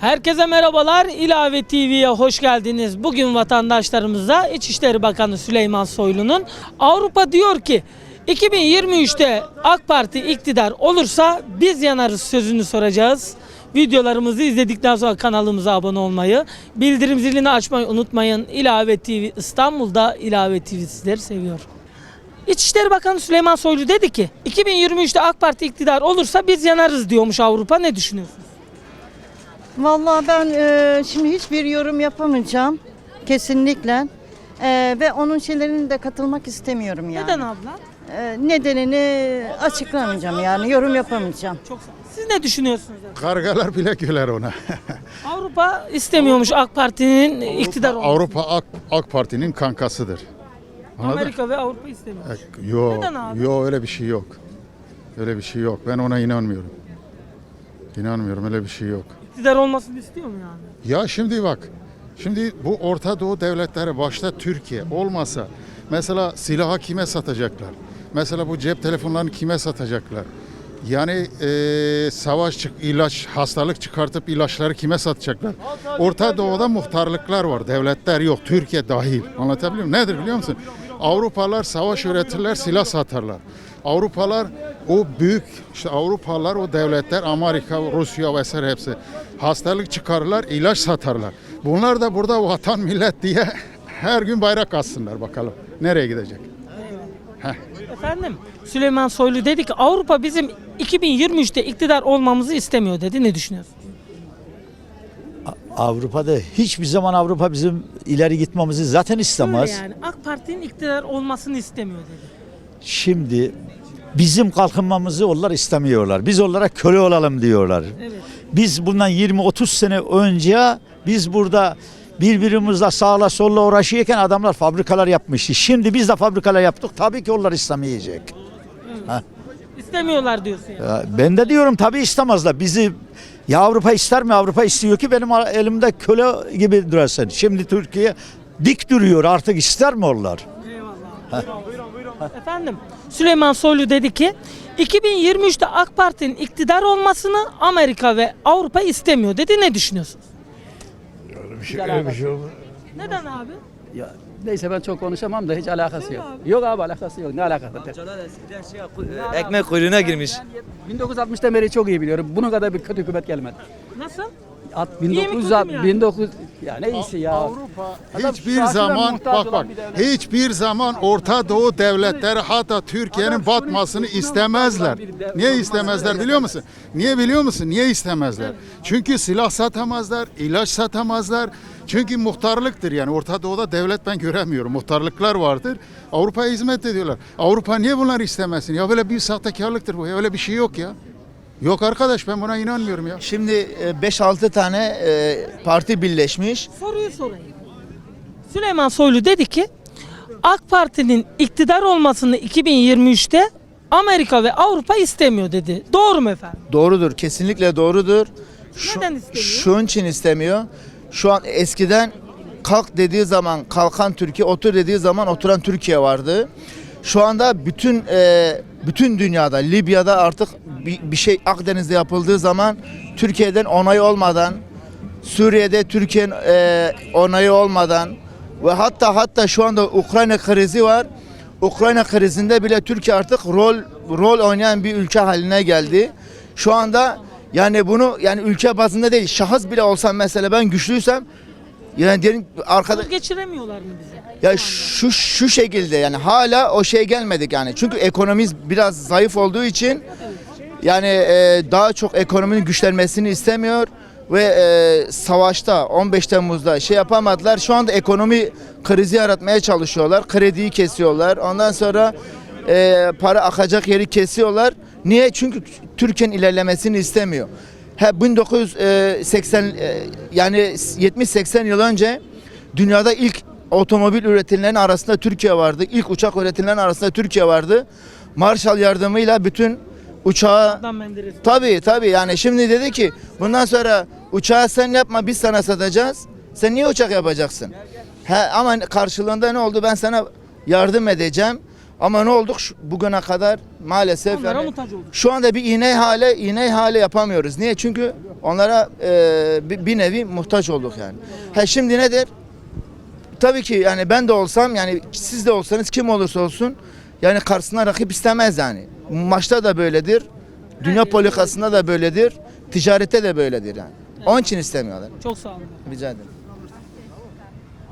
Herkese merhabalar. İlave TV'ye hoş geldiniz. Bugün vatandaşlarımıza İçişleri Bakanı Süleyman Soylu'nun Avrupa diyor ki 2023'te AK Parti iktidar olursa biz yanarız sözünü soracağız. Videolarımızı izledikten sonra kanalımıza abone olmayı, bildirim zilini açmayı unutmayın. İlave TV İstanbul'da İlave TV sizleri seviyor. İçişleri Bakanı Süleyman Soylu dedi ki 2023'te AK Parti iktidar olursa biz yanarız diyormuş Avrupa. Ne düşünüyorsunuz? Vallahi ben e, şimdi hiçbir yorum yapamayacağım kesinlikle. E, ve onun şeylerine de katılmak istemiyorum yani. Neden abla? E, nedenini açıklamayacağım yani yorum yapamayacağım. Çok sağ olun. Siz ne düşünüyorsunuz? efendim? Kargalar bile güler ona. Avrupa istemiyormuş AK Parti'nin iktidar olmasını. Avrupa AK, AK Parti'nin kankasıdır. Anladın? Amerika ve Avrupa istemiyor. Yok, Neden abi? yok öyle bir şey yok. Öyle bir şey yok. Ben ona inanmıyorum. İnanmıyorum öyle bir şey yok. İktidar olmasını istiyor mu yani? Ya şimdi bak. Şimdi bu Orta Doğu devletleri başta Türkiye olmasa mesela silahı kime satacaklar? Mesela bu cep telefonlarını kime satacaklar? Yani eee, savaş çık, ilaç, hastalık çıkartıp ilaçları kime satacaklar? Orta Doğu'da muhtarlıklar var, devletler yok, Türkiye dahil. Anlatabiliyor muyum? Nedir biliyor musun? Avrupalılar savaş üretirler, silah satarlar. Avrupalar o büyük işte Avrupalılar o devletler Amerika, Rusya vesaire hepsi hastalık çıkarırlar, ilaç satarlar. Bunlar da burada vatan millet diye her gün bayrak assınlar bakalım. Nereye gidecek? Efendim Süleyman Soylu dedi ki Avrupa bizim 2023'te iktidar olmamızı istemiyor dedi. Ne düşünüyorsunuz? Avrupa'da hiçbir zaman Avrupa bizim ileri gitmemizi zaten istemez. Öyle yani AK Parti'nin iktidar olmasını istemiyor dedi. Şimdi bizim kalkınmamızı onlar istemiyorlar. Biz onlara köle olalım diyorlar. Evet. Biz bundan 20-30 sene önce biz burada birbirimizle sağla solla uğraşırken adamlar fabrikalar yapmıştı. Şimdi biz de fabrikalar yaptık. Tabii ki onlar istemeyecek. İstemiyorlar diyorsun yani. Ya Ben de diyorum tabii istemezler. Bizi ya Avrupa ister mi? Avrupa istiyor ki benim elimde köle gibi durasın. Şimdi Türkiye dik duruyor artık ister mi onlar? Efendim Süleyman Soylu dedi ki 2023'te AK Parti'nin iktidar olmasını Amerika ve Avrupa istemiyor dedi. Ne düşünüyorsunuz? Neden abi? Ya neyse ben çok konuşamam da hiç alakası yok. abi. Yok abi alakası yok. Ne alakası var? Ekmek kuyruğuna girmiş. 1960'tan beri çok iyi biliyorum. Bunun kadar bir kötü hükümet gelmedi. Nasıl? At mi, 1900 kötü mü yani? 19 ya ne iyisi ya. Avrupa Adam hiçbir zaman bak bak hiçbir zaman Orta Doğu devletleri hatta Türkiye'nin batmasını istemezler. Niye istemezler biliyor musun? Niye biliyor musun? Niye istemezler? Çünkü silah satamazlar, ilaç satamazlar. Çünkü muhtarlıktır yani Orta Doğu'da devlet ben göremiyorum. Muhtarlıklar vardır. Avrupa'ya hizmet ediyorlar. Avrupa niye bunları istemesin? Ya böyle bir sahtekarlıktır bu. Ya öyle bir şey yok ya. Yok arkadaş ben buna inanmıyorum ya. Şimdi e, 5-6 tane e, parti birleşmiş. Soruyu sorayım. Süleyman Soylu dedi ki AK Parti'nin iktidar olmasını 2023'te Amerika ve Avrupa istemiyor dedi. Doğru mu efendim? Doğrudur, kesinlikle doğrudur. Neden istemiyor? Şunun için istemiyor. Şu an eskiden kalk dediği zaman kalkan Türkiye, otur dediği zaman oturan Türkiye vardı. Şu anda bütün e, bütün dünyada, Libya'da artık bir, bir şey Akdeniz'de yapıldığı zaman Türkiye'den onay olmadan, Suriye'de Türkiye'nin e, onayı olmadan ve hatta hatta şu anda Ukrayna krizi var. Ukrayna krizinde bile Türkiye artık rol rol oynayan bir ülke haline geldi. Şu anda yani bunu yani ülke bazında değil şahıs bile olsam mesela ben güçlüysem yani diyelim arkada Söz geçiremiyorlar mı bize? ya şu şu şekilde yani hala o şey gelmedik yani. Çünkü ekonomimiz biraz zayıf olduğu için yani e, daha çok ekonominin güçlenmesini istemiyor ve e, savaşta 15 Temmuz'da şey yapamadılar. Şu anda ekonomi krizi yaratmaya çalışıyorlar. Krediyi kesiyorlar. Ondan sonra e, para akacak yeri kesiyorlar. Niye? Çünkü Türkiye'nin ilerlemesini istemiyor. Ha 1980 e, yani 70-80 yıl önce dünyada ilk otomobil üretimlerinin arasında Türkiye vardı. İlk uçak üretimlerinin arasında Türkiye vardı. Marshall yardımıyla bütün uçağı. Tabii tabii yani şimdi dedi ki bundan sonra uçağı sen yapma biz sana satacağız. Sen niye uçak yapacaksın? He, ama karşılığında ne oldu? Ben sana yardım edeceğim. Ama ne olduk şu- bugüne kadar maalesef Onlara yani muhtaç olduk. şu anda bir iğne hale iğne hale yapamıyoruz. Niye? Çünkü onlara e, bir, bir nevi muhtaç olduk yani. Ha şimdi nedir? Tabii ki yani ben de olsam yani siz de olsanız kim olursa olsun yani karşısına rakip istemez yani. Maçta da böyledir. Dünya politikasında da böyledir. Ticarette de böyledir yani. Onun için istemiyorlar. Çok sağ olun. Rica ederim.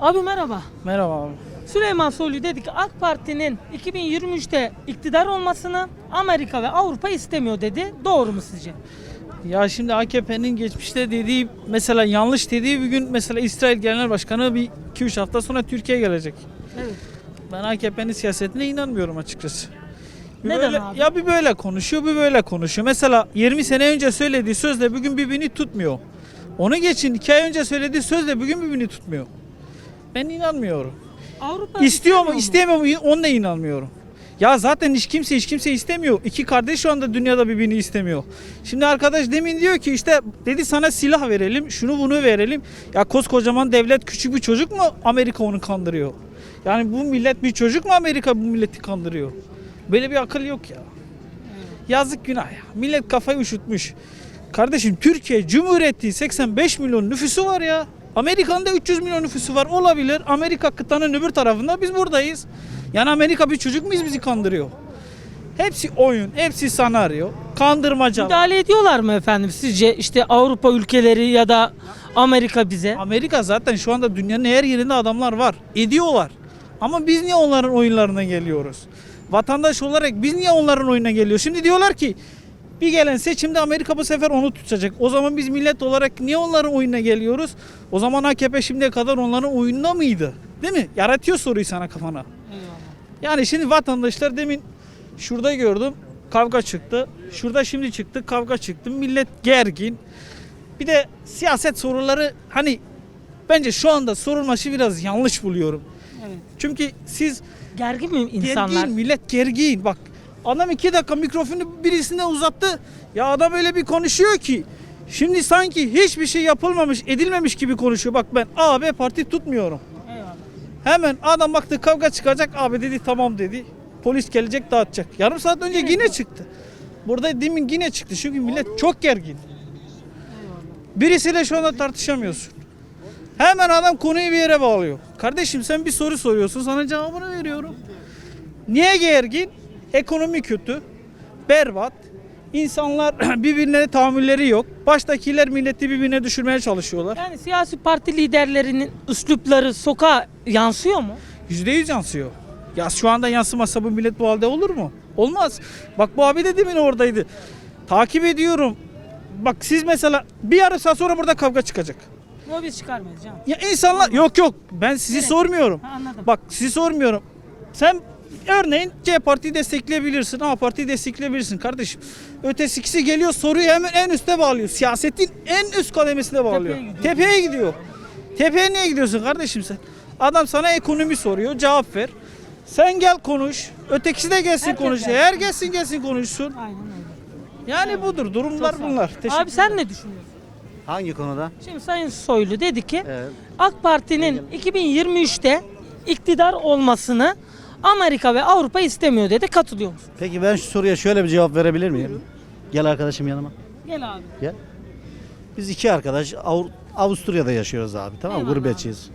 Abi merhaba. Merhaba abi. Süleyman Soylu dedi ki AK Parti'nin 2023'te iktidar olmasını Amerika ve Avrupa istemiyor dedi. Doğru mu sizce? Ya şimdi AKP'nin geçmişte dediği mesela yanlış dediği bir gün mesela İsrail Genel Başkanı bir 2-3 hafta sonra Türkiye'ye gelecek. Evet. Ben AKP'nin siyasetine inanmıyorum açıkçası. Bir Neden böyle, abi? Ya bir böyle konuşuyor, bir böyle konuşuyor. Mesela 20 sene önce söylediği sözle bugün birbirini tutmuyor. Onu geçin 2 ay önce söylediği sözle bugün birbirini tutmuyor. Ben inanmıyorum. Avrupa İstiyor mu, istemiyor istemiyor mu? Onunla inanmıyorum. Ya zaten hiç kimse hiç kimse istemiyor. İki kardeş şu anda dünyada birbirini istemiyor. Şimdi arkadaş demin diyor ki işte dedi sana silah verelim, şunu bunu verelim. Ya koskocaman devlet küçük bir çocuk mu Amerika onu kandırıyor? Yani bu millet bir çocuk mu Amerika bu milleti kandırıyor? Böyle bir akıl yok ya. Yazık günah ya. Millet kafayı üşütmüş. Kardeşim Türkiye Cumhuriyeti 85 milyon nüfusu var ya. Amerika'nın da 300 milyon nüfusu var. Olabilir. Amerika kıtanın öbür tarafında biz buradayız. Yani Amerika bir çocuk muyuz bizi kandırıyor? Hepsi oyun, hepsi senaryo, kandırmaca. Müdahale ediyorlar mı efendim sizce işte Avrupa ülkeleri ya da Amerika bize? Amerika zaten şu anda dünyanın her yerinde adamlar var. Ediyorlar. Ama biz niye onların oyunlarına geliyoruz? Vatandaş olarak biz niye onların oyununa geliyoruz? Şimdi diyorlar ki bir gelen seçimde Amerika bu sefer onu tutacak. O zaman biz millet olarak niye onların oyununa geliyoruz? O zaman AKP şimdiye kadar onların oyununda mıydı? Değil mi? Yaratıyor soruyu sana kafana. Yani şimdi vatandaşlar demin şurada gördüm kavga çıktı. Şurada şimdi çıktı kavga çıktı. Millet gergin. Bir de siyaset soruları hani bence şu anda sorulması biraz yanlış buluyorum. Evet. Çünkü siz Gergin mi insanlar? gergin, millet gergin. Bak adam iki dakika mikrofonu birisine uzattı. Ya adam öyle bir konuşuyor ki şimdi sanki hiçbir şey yapılmamış, edilmemiş gibi konuşuyor. Bak ben A, B parti tutmuyorum. Eyvallah. Hemen adam baktı kavga çıkacak abi dedi tamam dedi. Polis gelecek dağıtacak. Yarım saat önce yine çıktı. Burada demin yine çıktı çünkü millet çok gergin. Birisiyle şu anda tartışamıyorsun. Hemen adam konuyu bir yere bağlıyor. Kardeşim sen bir soru soruyorsun sana cevabını veriyorum. Niye gergin? Ekonomi kötü. Berbat. İnsanlar birbirine tahammülleri yok. Baştakiler milleti birbirine düşürmeye çalışıyorlar. Yani siyasi parti liderlerinin üslupları sokağa yansıyor mu? Yüzde yüz yansıyor. Ya şu anda yansımasa bu millet bu halde olur mu? Olmaz. Bak bu abi de demin oradaydı. Takip ediyorum. Bak siz mesela bir yarım saat sonra burada kavga çıkacak. Yok biz çıkarmayız canım. Ya insanlar yok yok ben sizi Evet. sormuyorum. Ha, anladım. Bak sizi sormuyorum. Sen örneğin C partiyi destekleyebilirsin, A partiyi destekleyebilirsin kardeşim. Ötesi ikisi geliyor soruyu hemen en üste bağlıyor. Siyasetin en üst kademesine bağlıyor. Tepeye gidiyor. Tepeye gidiyor. Tepeye niye gidiyorsun kardeşim sen? Adam sana ekonomi soruyor, cevap ver. Sen gel konuş. Ötekisi de gelsin Herkes konuş. gelsin. Her gelsin gelsin konuşsun. Aynen öyle. Yani budur. Durumlar Çok bunlar. Teşekkür Abi sen ne düşünüyorsun? Hangi konuda? Şimdi Sayın Soylu dedi ki Evet. AK Parti'nin 2023'te iktidar olmasını Amerika ve Avrupa istemiyor dedi. Katılıyor musun? Peki ben şu soruya şöyle bir cevap verebilir miyim? Gel arkadaşım yanıma. Gel abi. Gel. Biz iki arkadaş Avru- Avusturya'da yaşıyoruz abi tamam mı? Eyvallah Gurbetçiyiz.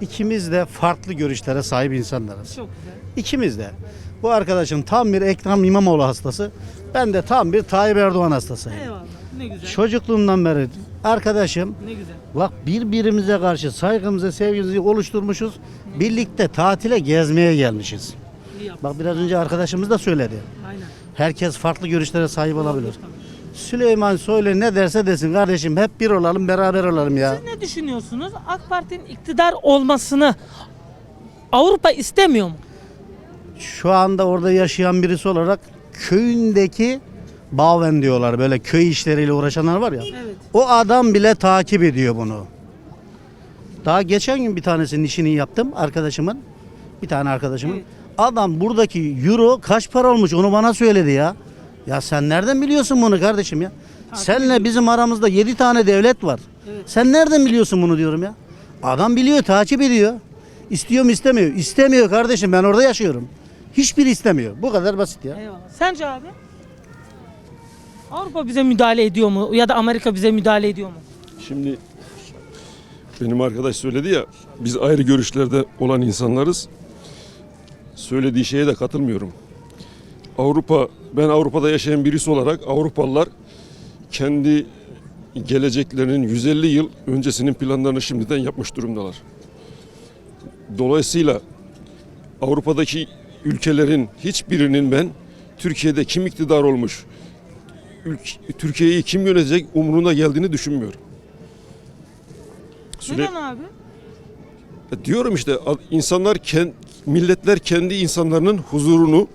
İkimiz de farklı görüşlere sahip insanlarız. Çok güzel. İkimiz de. Bu arkadaşım tam bir Ekrem İmamoğlu hastası. Ben de tam bir Tayyip Erdoğan hastasıyım. Eyvallah. Ne güzel. Çocukluğumdan beri arkadaşım Ne güzel. bak birbirimize karşı saygımızı, sevgimizi oluşturmuşuz. Birlikte tatile gezmeye gelmişiz. Bak biraz önce arkadaşımız da söyledi. Aynen. Herkes farklı görüşlere sahip olabilir. Süleyman Soylu ne derse desin kardeşim hep bir olalım beraber olalım ya. Siz ne düşünüyorsunuz? AK Parti'nin iktidar olmasını Avrupa istemiyor mu? Şu anda orada yaşayan birisi olarak köyündeki Baven diyorlar böyle köy işleriyle uğraşanlar var ya. Evet. O adam bile takip ediyor bunu. Daha geçen gün bir tanesinin işini yaptım arkadaşımın. Bir tane arkadaşımın. Adam buradaki euro kaç para olmuş onu bana söyledi ya. Ya sen nereden biliyorsun bunu kardeşim ya? Senle bizim aramızda 7 tane devlet var. Sen nereden biliyorsun bunu diyorum ya? Adam biliyor, takip ediyor. İstiyor mu istemiyor? İstemiyor kardeşim ben orada yaşıyorum. Hiçbiri istemiyor. Bu kadar basit ya. Eyvallah. Sence abi? Avrupa bize müdahale ediyor mu? Ya da Amerika bize müdahale ediyor mu? Şimdi benim arkadaş söyledi ya biz ayrı görüşlerde olan insanlarız. Söylediği şeye de katılmıyorum. Avrupa ben Avrupa'da yaşayan birisi olarak Avrupalılar kendi geleceklerinin 150 yıl öncesinin planlarını şimdiden yapmış durumdalar. Dolayısıyla Avrupa'daki ülkelerin hiçbirinin ben Türkiye'de kim iktidar olmuş, Türkiye'yi kim yönetecek umuruna geldiğini düşünmüyorum. Süre- Neden abi? Ya Diyorum işte insanlar ken- milletler kendi insanların huzurunu,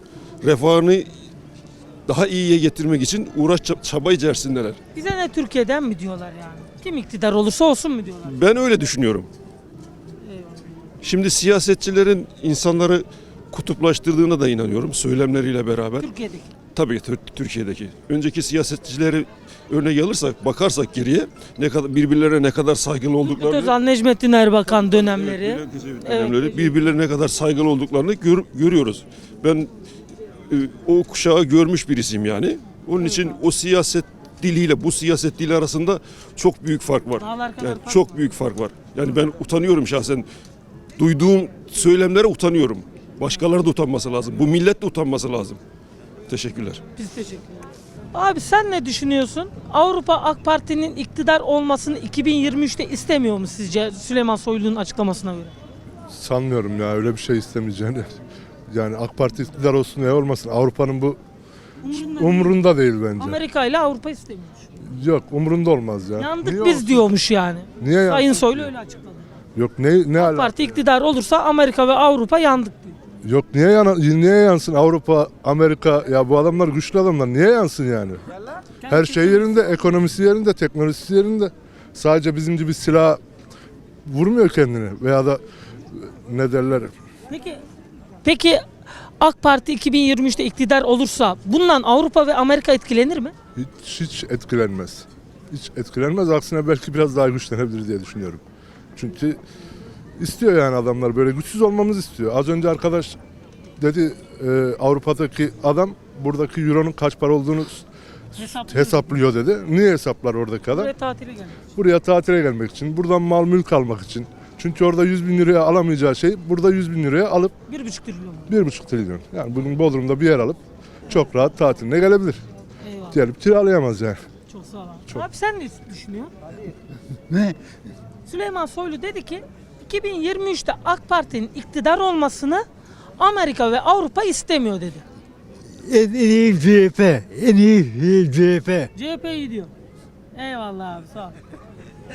refahını daha iyiye getirmek için uğraş ça- çaba içerisindeler. Bize ne Türkiye'den mi diyorlar yani? Kim iktidar olursa olsun mu diyorlar? Ben öyle düşünüyorum. Şimdi siyasetçilerin insanları kutuplaştırdığına da inanıyorum söylemleriyle beraber. Türkiye'deki. Tabii ki Tür- Türkiye'deki. Önceki siyasetçileri örnek alırsak, bakarsak geriye ne kadar birbirlerine ne kadar saygılı olduklarını Özal Necmettin Erbakan dönemleri. Evet, Bülent Evet, dönemleri Ecevit. birbirlerine ne kadar saygılı olduklarını gör- görüyoruz. Ben e, o kuşağı görmüş birisiyim yani. Onun için o siyaset diliyle bu siyaset dili arasında çok büyük fark var. Dağlar kadar Yani fark çok var. büyük fark var. Yani ben utanıyorum şahsen. Duyduğum söylemlere utanıyorum. Başkaları da utanması lazım. Bu millet de utanması lazım. Teşekkürler. Biz teşekkür ederiz. Abi sen ne düşünüyorsun? Avrupa AK Parti'nin iktidar olmasını 2023'te istemiyor mu sizce Süleyman Soylu'nun açıklamasına göre? Sanmıyorum ya öyle bir şey istemeyeceğini. Yani AK Parti iktidar olsun ne olmasın Avrupa'nın bu Umurunda umurunda değil bence. Amerika ile Avrupa istemiyor. Yok umurunda olmaz ya. Yandık Niye biz olsun? diyormuş yani. Niye yansın Sayın? Soylu öyle açıkladı. Yok ne ne AK ala- Parti iktidar olursa Amerika ve Avrupa yandık diyor. Yok niye yana, niye yansın Avrupa, Amerika ya bu adamlar güçlü adamlar niye yansın yani? Her şey yerinde, ekonomisi yerinde, teknolojisi yerinde. Sadece bizim gibi silah vurmuyor kendini veya da ne derler Peki peki AK Parti 2023'te iktidar olursa bundan Avrupa ve Amerika etkilenir mi? hiç, hiç etkilenmez. Hiç etkilenmez aksine belki biraz daha güçlenebilir diye düşünüyorum. Çünkü istiyor yani adamlar böyle güçsüz olmamızı istiyor. Az önce arkadaş dedi e, Avrupa'daki adam buradaki euronun kaç para olduğunu hesaplıyor dedi. Niye hesaplar oradaki adam? Buraya tatile gelmek. Buraya tatile gelmek için, buradan mal mülk almak için. Çünkü orada 100 bin liraya alamayacağı şey burada 100 bin liraya alıp 1,5 trilyon. 1,5 trilyon. Yani bugün Bodrum'da bir yer alıp çok rahat tatiline gelebilir. Eyvallah. Gelip kiralayamaz yani. Çok sağ ol. abi. Çok. Abi sen ne düşünüyorsun? Ne? Süleyman Soylu dedi ki 2023'te AK Parti'nin iktidar olmasını Amerika ve Avrupa istemiyor dedi. En iyi CHP. En iyi CHP. CHP iyi diyor. Eyvallah abi sağ ol.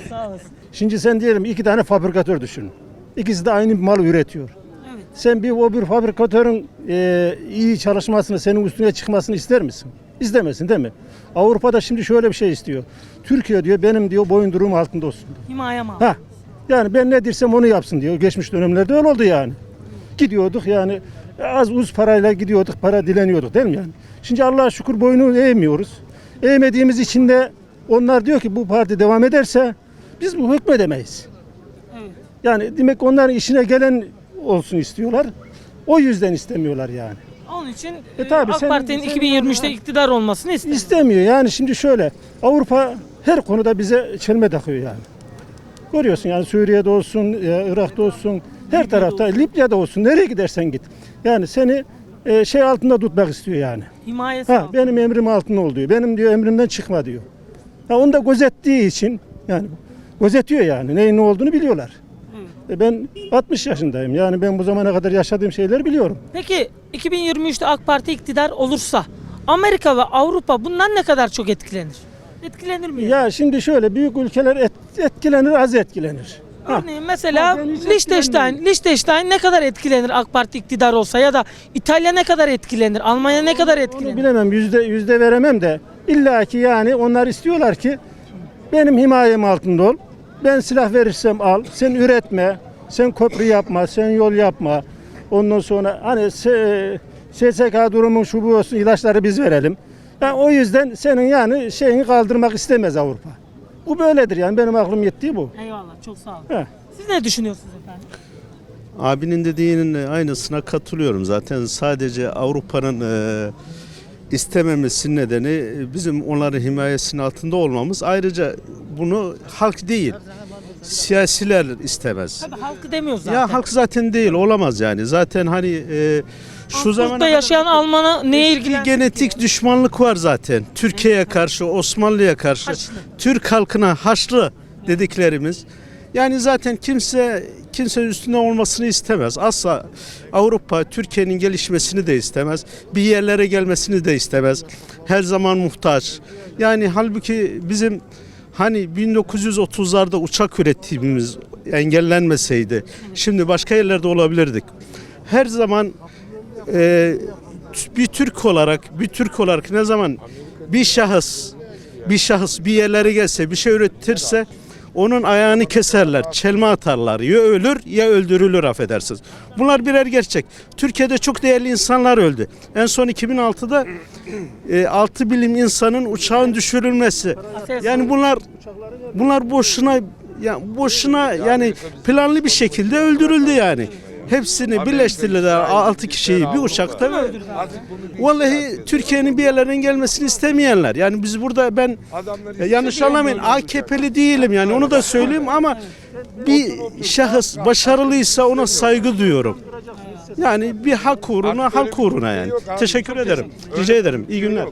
sağ olasın. Şimdi sen diyelim iki tane fabrikatör düşün. İkisi de aynı mal üretiyor. Evet. Sen bir o bir fabrikatörün e, iyi çalışmasını, senin üstüne çıkmasını ister misin? İstemezsin değil mi? Avrupa'da şimdi şöyle bir şey istiyor. Türkiye diyor benim diyor boyunduruğum altında olsun. Himaye mal. Yani ben ne dirsem onu yapsın diyor. Geçmiş dönemlerde öyle oldu yani. Gidiyorduk yani az uz parayla gidiyorduk, para dileniyorduk değil mi yani? Şimdi Allah'a şükür boyunu eğmiyoruz. Eğmediğimiz için de onlar diyor ki bu parti devam ederse biz bu hükmedemeyiz. Yani demek onların işine gelen olsun istiyorlar. O yüzden istemiyorlar yani. Onun için E e, tabii, AK senin- Parti'nin senin 2023'te orada- iktidar olmasını istemiyor. İstemiyor yani şimdi şöyle Avrupa her konuda bize çelme takıyor yani. Görüyorsun yani Suriye'de olsun, e, Irak'ta olsun, her tarafta, Libya'da olsun, nereye gidersen git. Yani seni e, şey altında tutmak istiyor yani. Himayesi Ha, altında. benim emrim altında ol diyor. Benim diyor emrimden çıkma diyor. Ha, onu da gözettiği için yani gözetiyor yani neyin ne olduğunu biliyorlar. E, ben 60 yaşındayım. Yani ben bu zamana kadar yaşadığım şeyleri biliyorum. Peki 2023'te AK Parti iktidar olursa Amerika ve Avrupa bundan ne kadar çok etkilenir? Etkilenir mi? Ya şimdi şöyle büyük ülkeler et- etkilenir, az etkilenir. Ha. Örneğin mesela Liechtenstein. Liechtenstein ne kadar etkilenir AK Parti iktidar olsa ya da İtalya ne kadar etkilenir, Almanya ne kadar Onu etkilenir? bilemem yüzde yüzde veremem de illa ki yani onlar istiyorlar ki benim himayem altında ol. Ben silah verirsem al. Sen üretme. Sen köprü yapma. Sen yol yapma. Ondan sonra hani SSK durumun şu bu olsun ilaçları biz verelim. Yani o yüzden senin yani şeyini kaldırmak istemez Avrupa. Bu böyledir yani benim aklım yettiği bu. Eyvallah çok sağ olun. He. Siz ne düşünüyorsunuz efendim? Abinin dediğinin aynısına katılıyorum. Zaten sadece Avrupa'nın e, istememesinin nedeni e, bizim onların himayesinin altında olmamız. Ayrıca bunu halk değil, siyasiler istemez. Tabii halkı demiyoruz zaten. Ya halk zaten değil, olamaz yani. Zaten hani e, şu zamana Burada yaşayan Alman'a neye bir ilgilen? genetik düşmanlık var zaten. Türkiye'ye karşı, Osmanlı'ya karşı, Haçlı. Türk halkına haçlı dediklerimiz. Yani zaten kimse kimse üstünde olmasını istemez. Asla Avrupa Türkiye'nin gelişmesini de istemez. Bir yerlere gelmesini de istemez. Her zaman muhtaç. Yani halbuki bizim hani 1930'larda uçak üretimimiz engellenmeseydi şimdi başka yerlerde olabilirdik. Her zaman e, bir Türk olarak bir Türk olarak ne zaman bir şahıs bir şahıs bir yerlere gelse bir şey üretirse onun ayağını keserler, çelme atarlar. Ya ölür ya öldürülür affedersiniz. Bunlar birer gerçek. Türkiye'de çok değerli insanlar öldü. En son 2006'da e, 6 bilim insanın uçağın düşürülmesi. Yani bunlar bunlar boşuna ya boşuna yani planlı bir şekilde öldürüldü yani. Hepsini birleştirdiler 6 kişiyi bir uçakta ve vallahi Türkiye'nin bir yerlerine gelmesini istemeyenler. Yani biz burada ben e, yanlış anlamayın AKP'li değilim yani onu da söyleyeyim ama bir şahıs başarılıysa ona saygı duyuyorum. Yani bir hak uğruna, halk uğruna yani. Teşekkür ederim. Rica ederim. İyi günler.